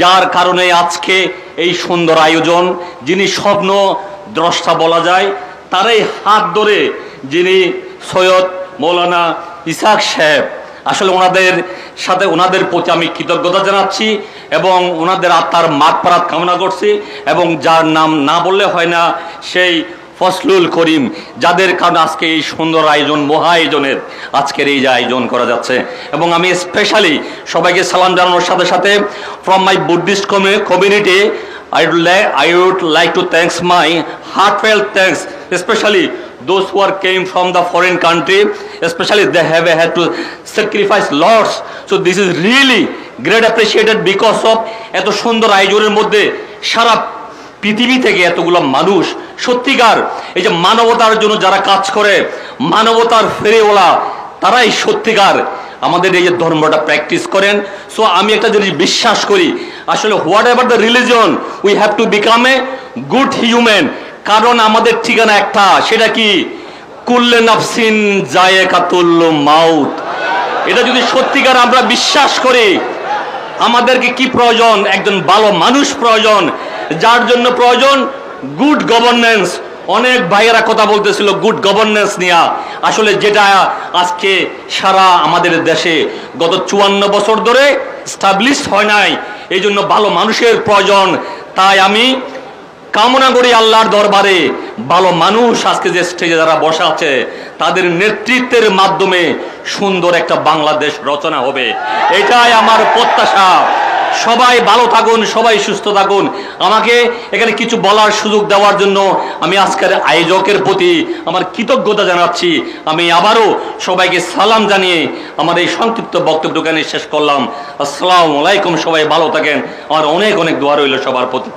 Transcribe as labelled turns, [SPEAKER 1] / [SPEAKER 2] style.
[SPEAKER 1] যার কারণে আজকে এই সুন্দর আয়োজন, যিনি স্বপ্ন দ্রষ্টা বলা যায়, তারই হাত ধরে যিনি সৈয়দ মৌলানা ইসাক সাহেব, আসলে ওনাদের সাথে ওনাদের প্রতি আমি কৃতজ্ঞতা জানাচ্ছি এবং ওনাদের আত্মার মাঠ মাগপারাত কামনা করছি এবং যার নাম না বললে হয় না, সেই ফসলুল করিম, যাদের কারণে আজকে এই সুন্দর আয়োজন, মহা আয়োজনের আজকের এই যে আয়োজন করা যাচ্ছে। এবং আমি স্পেশালি সবাইকে সালাম জানানোর সাথে সাথে from my Buddhist community I would like I would like to thanks my heartfelt thanks specially those who are came from the foreign country specially they have a had to sacrifice lords so this is really great appreciated because of এত সুন্দর আয়োজনের মধ্যে সারা পৃথিবী থেকে এতগুলো মানুষ, সত্যিকার, এই যে মানবতার জন্য যারা কাজ করে, মানবতার ফেরেওয়ালা, তারাই সত্যিকার। আমাদের এই যে ধর্মটা প্র্যাকটিস করেন। সো আমি একটা জিনিস বিশ্বাস করি, আসলে whatever the religion we have to become a good human কারণ আমাদের ঠিকানা একটা, সেটা কি? কুল্লে নাফসিন জায়েকাতুল মাউত। এটা যদি সত্যিকার আমরা বিশ্বাস করি, আমাদেরকে কি প্রয়োজন? একজন ভালো মানুষ প্রয়োজন। যার জন্য প্রয়োজন গুড গভর্নেন্স অনেক ভাইয়েরা কথা বলতেছিল গুড গভর্নেন্স নিয়ে। আসলে যেটা আজকে সারা আমাদের দেশে গত চুয়ান্ন বছর ধরে স্টাবলিশ হয় নাই, এই জন্য ভালো মানুষের প্রয়োজন। তাই আমি কামনা করি আল্লাহর দরবারে, ভালো মানুষ আজকে যে স্টেজে যারা বসা আছে, তাদের নেতৃত্বের মাধ্যমে সুন্দর একটা বাংলাদেশ রচনা হবে। এটাই আমার প্রত্যাশা। সবাই ভালো থাকুন, সবাই সুস্থ থাকুন। আমাকে এখানে কিছু বলার সুযোগ দেওয়ার জন্য আমি আজকের আয়োজকের প্রতি আমার কৃতজ্ঞতা জানাচ্ছি। আমি আবারও সবাইকে সালাম জানিয়ে আমার এই সংক্ষিপ্ত বক্তব্য দোকানে শেষ করলাম। আসসালামু আলাইকুম, সবাই ভালো থাকেন। আমার অনেক অনেক দোয়া রইল সবার প্রতি।